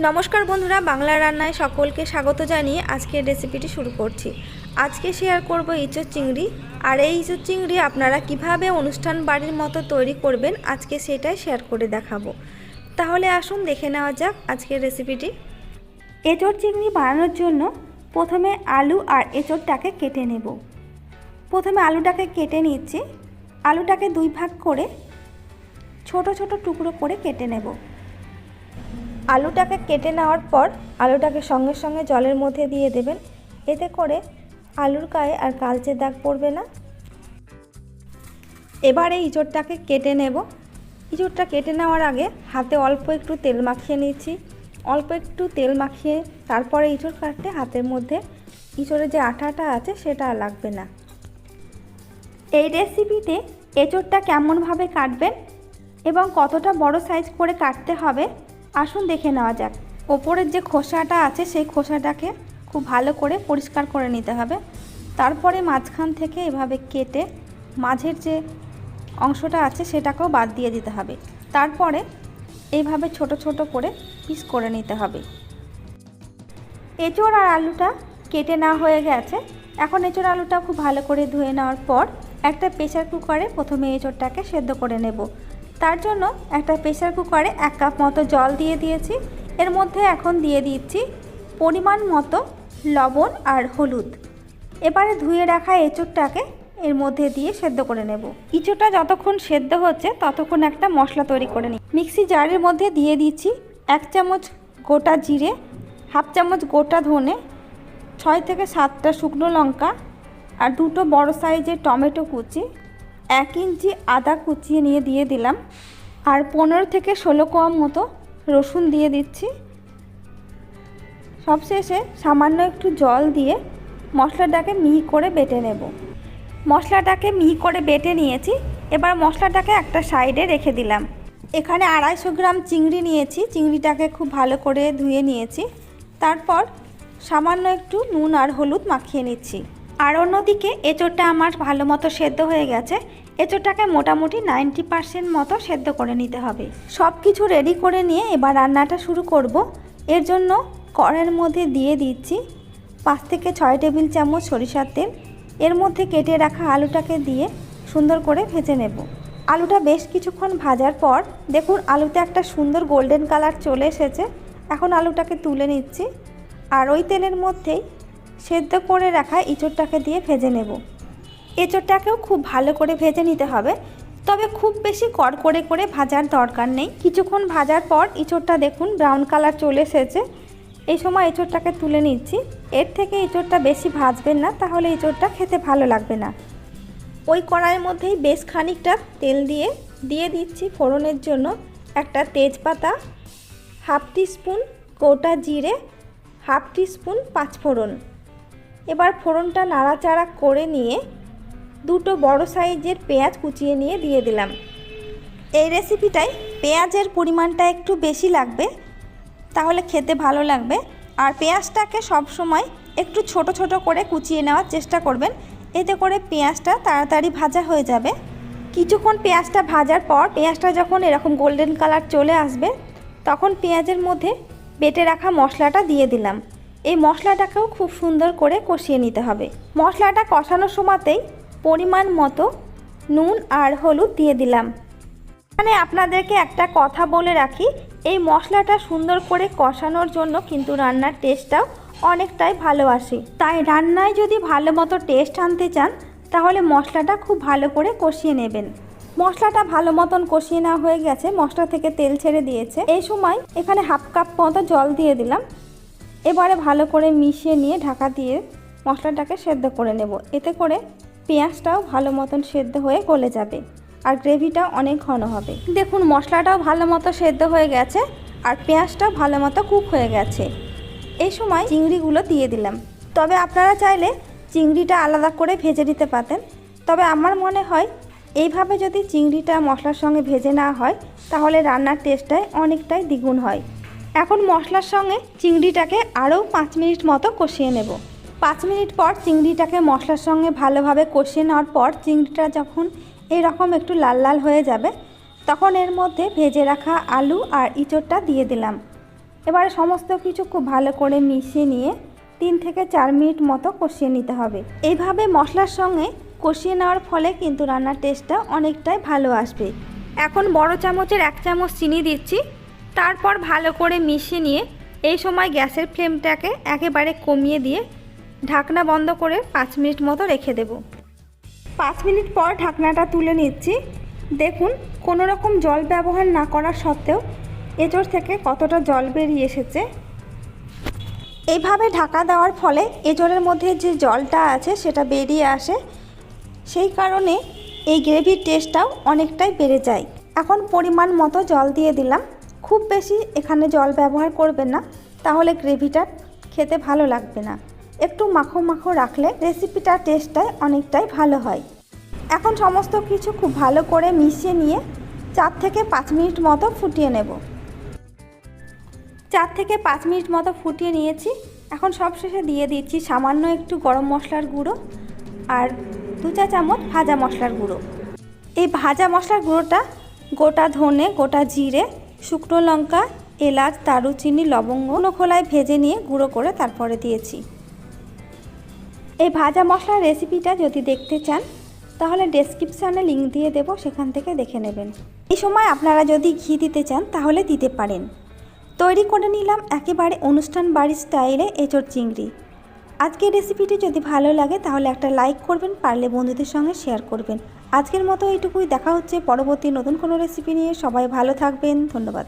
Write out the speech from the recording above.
নমস্কার বন্ধুরা, বাংলা রান্নায় সকলকে স্বাগত জানিয়ে আজকের রেসিপিটি শুরু করছি। আজকে শেয়ার করব ইঁচড় চিংড়ি। আর এই ইঁচড় চিংড়ি আপনারা কীভাবে অনুষ্ঠান বাড়ির মতো তৈরি করবেন, আজকে সেটাই শেয়ার করে দেখাবো। তাহলে আসুন দেখে নেওয়া যাক আজকের রেসিপিটি এঁচড় চিংড়ি বানানোর জন্য প্রথমে আলু আর এঁচড়টাকে কেটে নেব। প্রথমে আলুটাকে কেটে নিচ্ছি। আলুটাকে দুই ভাগ করে ছোট ছোট টুকরো করে কেটে নেব। আলুটাকে কেটে নেওয়ার পর আলুটাকে সঙ্গে সঙ্গে জলের মধ্যে দিয়ে দেবেন। এতে করে আলুর গায়ে আর কালচে দাগ পড়বে না। এবারে ইঁচড়টাকে কেটে নেব। ইঁচড়টা কেটে নেওয়ার আগে হাতে অল্প একটু তেল মাখিয়ে নিচ্ছি। অল্প একটু তেল মাখিয়ে তারপরে ইঁচড় কাটতে হাতের মধ্যে ইঁচড়ের যে আঠাটা আছে সেটা আর লাগবে না। এই রেসিপিতে এঁচড়টা কেমনভাবে কাটবেন এবং কতটা বড় সাইজ করে কাটতে হবে আসুন দেখে নেওয়া যাক। ওপরের যে খোসাটা আছে, সেই খোসাটাকে খুব ভালো করে পরিষ্কার করে নিতে হবে। তারপরে মাঝখান থেকে এভাবে কেটে মাঝের যে অংশটা আছে, সেটাকেও বাদ দিয়ে দিতে হবে। তারপরে এইভাবে ছোট ছোট করে পিস করে নিতে হবে। এঁচড় আর আলুটা কেটে না হয়ে গেছে। এখন এঁচড় আলুটা খুব ভালো করে ধুয়ে নেওয়ার পর একটা প্রেশার কুকারে প্রথমে এঁচড়টাকে সেদ্ধ করে নেব। তার জন্য একটা প্রেশার কুকারে এক কাপ মতো জল দিয়ে দিয়েছি। এর মধ্যে এখন দিয়ে দিচ্ছি পরিমাণ মতো লবণ আর হলুদ। এবারে ধুয়ে রাখা এঁচড়টাকে এর মধ্যে দিয়ে সেদ্ধ করে নেব। ইঁচড়টা যতক্ষণ সেদ্ধ হচ্ছে ততক্ষণ একটা মশলা তৈরি করে নিই। মিক্সি জারের মধ্যে দিয়ে দিচ্ছি এক চামচ গোটা জিরে, হাফ চামচ গোটা ধনে, ছয় থেকে সাতটা শুকনো লঙ্কা আর দুটো বড় সাইজের টমেটো কুচি। এক ইঞ্চি আদা কুচিয়ে নিয়ে দিয়ে দিলাম। আর পনেরো থেকে ষোলো কোয়া মতো রসুন দিয়ে দিচ্ছি। সবশেষে সামান্য একটু জল দিয়ে মশলাটাকে মিহি করে বেটে নেব। মশলাটাকে মিহি করে বেটে নিয়েছি। এবার মশলাটাকে একটা সাইডে রেখে দিলাম। এখানে আড়াইশো গ্রাম চিংড়ি নিয়েছি। চিংড়িটাকে খুব ভালো করে ধুয়ে নিয়েছি। তারপর সামান্য একটু নুন আর হলুদ মাখিয়ে নিচ্ছি। আর অন্যদিকে এঁচোড়টা আমার ভালো মতো সেদ্ধ হয়ে গেছে। এঁচোড়টাকে মোটামুটি নাইনটি পারসেন্ট মতো সেদ্ধ করে নিতে হবে। সব কিছু রেডি করে নিয়ে এবার রান্নাটা শুরু করব। এর জন্য কড়ের মধ্যে দিয়ে দিচ্ছি পাঁচ থেকে ছয় টেবিল চামচ সরিষার তেল। এর মধ্যে কেটে রাখা আলুটাকে দিয়ে সুন্দর করে ভেজে নেব। আলুটা বেশ কিছুক্ষণ ভাজার পর দেখুন আলুতে একটা সুন্দর গোল্ডেন কালার চলে এসেছে। এখন আলুটাকে তুলে নিচ্ছি। আর ওই তেলের মধ্যেই সেদ্ধ করে রাখা ইঁচড়টাকে দিয়ে ভেজে নেব। এঁচড়টাকেও খুব ভালো করে ভেজে নিতে হবে। তবে খুব বেশি কড়কড়ে করে করে ভাজার দরকার নেই। কিছুক্ষণ ভাজার পর ইঁচড়টা দেখুন ব্রাউন কালার চলে এসেছে। এই সময় এঁচড়টাকে তুলে নিচ্ছি। এর থেকে এঁচড়টা বেশি ভাজবেন না, তাহলে এঁচড়টা খেতে ভালো লাগবে না। ওই কড়াইয়ের মধ্যেই বেশ খানিকটা তেল দিয়ে দিয়ে দিচ্ছি ফোড়নের জন্য একটা তেজপাতা, হাফ স্পুন গোটা জিরে, হাফ স্পুন পাঁচফোড়ন। এবার ফোড়নটা নাড়াচাড়া করে নিয়ে দুটো বড় সাইজের পেঁয়াজ কুচিয়ে নিয়ে দিয়ে দিলাম। এই রেসিপিটায় পেঁয়াজের পরিমাণটা একটু বেশি লাগবে, তাহলে খেতে ভালো লাগবে। আর পেঁয়াজটাকে সব সময় একটু ছোট ছোট করে কুচিয়ে নেওয়ার চেষ্টা করবেন, এতে করে পেঁয়াজটা তাড়াতাড়ি ভাজা হয়ে যাবে। কিছুক্ষণ পেঁয়াজটা ভাজার পর পেঁয়াজটা যখন এরকম গোল্ডেন কালার চলে আসবে, তখন পেঁয়াজের মধ্যে বেটে রাখা মশলাটা দিয়ে দিলাম। এই মশলাটাকেও খুব সুন্দর করে কষিয়ে নিতে হবে। মশলাটা কষানোর সময়তেই পরিমাণ মতো নুন আর হলুদ দিয়ে দিলাম। মানে আপনাদেরকে একটা কথা বলে রাখি, এই মশলাটা সুন্দর করে কষানোর জন্য কিন্তু রান্নার টেস্টটাও অনেকটাই ভালো আসে। তাই রান্নায় যদি ভালো মতো টেস্ট আনতে চান, তাহলে মশলাটা খুব ভালো করে কষিয়ে নেবেন। মশলাটা ভালো মতন কষিয়ে নেওয়া হয়ে গেছে, মশলা থেকে তেল ছেড়ে দিয়েছে। এই সময় এখানে হাফ কাপ মতো জল দিয়ে দিলাম। এবারে ভালো করে মিশিয়ে নিয়ে ঢাকা দিয়ে মশলাটাকে সেদ্ধ করে নেব। এতে করে পেঁয়াজটাও ভালো মতন সেদ্ধ হয়ে গলে যাবে আর গ্রেভিটাও অনেক ঘন হবে। দেখুন, মশলাটাও ভালো মতো সেদ্ধ হয়ে গেছে আর পেঁয়াজটাও ভালো মতো কুক হয়ে গেছে। এই সময় চিংড়িগুলো দিয়ে দিলাম। তবে আপনারা চাইলে চিংড়িটা আলাদা করে ভেজে নিতে পারতেন। তবে আমার মনে হয় এইভাবে যদি চিংড়িটা মশলার সঙ্গে ভেজে না হয়, তাহলে রান্নার টেস্টটাই অনেকটাই দ্বিগুণ হয়। এখন মশলার সঙ্গে চিংড়িটাকে আরও পাঁচ মিনিট মতো কষিয়ে নেব। পাঁচ মিনিট পর চিংড়িটাকে মশলার সঙ্গে ভালোভাবে কষিয়ে নেওয়ার পর চিংড়িটা যখন এরকম একটু লাল লাল হয়ে যাবে, তখন এর মধ্যে ভেজে রাখা আলু আর ইঁচড়টা দিয়ে দিলাম। এবারে সমস্ত কিছু খুব ভালো করে মিশিয়ে নিয়ে তিন থেকে চার মিনিট মতো কষিয়ে নিতে হবে। এইভাবে মশলার সঙ্গে কষিয়ে নেওয়ার ফলে কিন্তু রান্নার টেস্টটা অনেকটাই ভালো আসবে। এখন বড় চামচের এক চামচ চিনি দিচ্ছি। তারপর ভালো করে মিশিয়ে নিয়ে এই সময় গ্যাসের ফ্লেমটাকে একেবারে কমিয়ে দিয়ে ঢাকনা বন্ধ করে পাঁচ মিনিট মতো রেখে দেব। পাঁচ মিনিট পর ঢাকনাটা তুলে নিচ্ছি। দেখুন, কোনো রকম জল ব্যবহার না করা সত্ত্বেও এজোর থেকে কতটা জল বেরিয়ে এসেছে। এইভাবে ঢাকা দেওয়ার ফলে এজোরের মধ্যে যে জলটা আছে সেটা বেরিয়ে আসে। সেই কারণে এই গ্রেভির টেস্টটাও অনেকটাই বেড়ে যায়। এখন পরিমাণ মতো জল দিয়ে দিলাম। খুব বেশি এখানে জল ব্যবহার করবেন না, তাহলে গ্রেভিটা খেতে ভালো লাগবে না। একটু মাখো মাখো রাখলে রেসিপিটার টেস্টটাই অনেকটাই ভালো হয়। এখন সমস্ত কিছু খুব ভালো করে মিশিয়ে নিয়ে চার থেকে পাঁচ মিনিট মতো ফুটিয়ে নেব। চার থেকে পাঁচ মিনিট মতো ফুটিয়ে নিয়েছি। এখন সবশেষে দিয়ে দিচ্ছি সামান্য একটু গরম মশলার গুঁড়ো আর দু চা চামচ ভাজা মশলার গুঁড়ো। এই ভাজা মশলার গুঁড়োটা গোটা ধনে, গোটা জিরে, শুকনো লঙ্কা, এলাচ, দারুচিনি, লবঙ্গ খোলায় ভেজে নিয়ে গুঁড়ো করে তারপরে দিয়েছি। এই ভাজা মশলার রেসিপিটা যদি দেখতে চান, তাহলে ডেসক্রিপশানে লিঙ্ক দিয়ে দেব, সেখান থেকে দেখে নেবেন। এই সময় আপনারা যদি ঘি দিতে চান, তাহলে দিতে পারেন। তৈরি করে নিলাম একেবারে অনুষ্ঠান বাড়ির স্টাইলে এঁচড় চিংড়ি। আজকের রেসিপিটি যদি ভালো লাগে, তাহলে একটা লাইক করবেন, পারলে বন্ধুদের সঙ্গে শেয়ার করবেন। আজকের মতো এইটুকুই, দেখা হচ্ছে পরবর্তী নতুন কোনো রেসিপি নিয়ে। সবাই ভালো থাকবেন, ধন্যবাদ।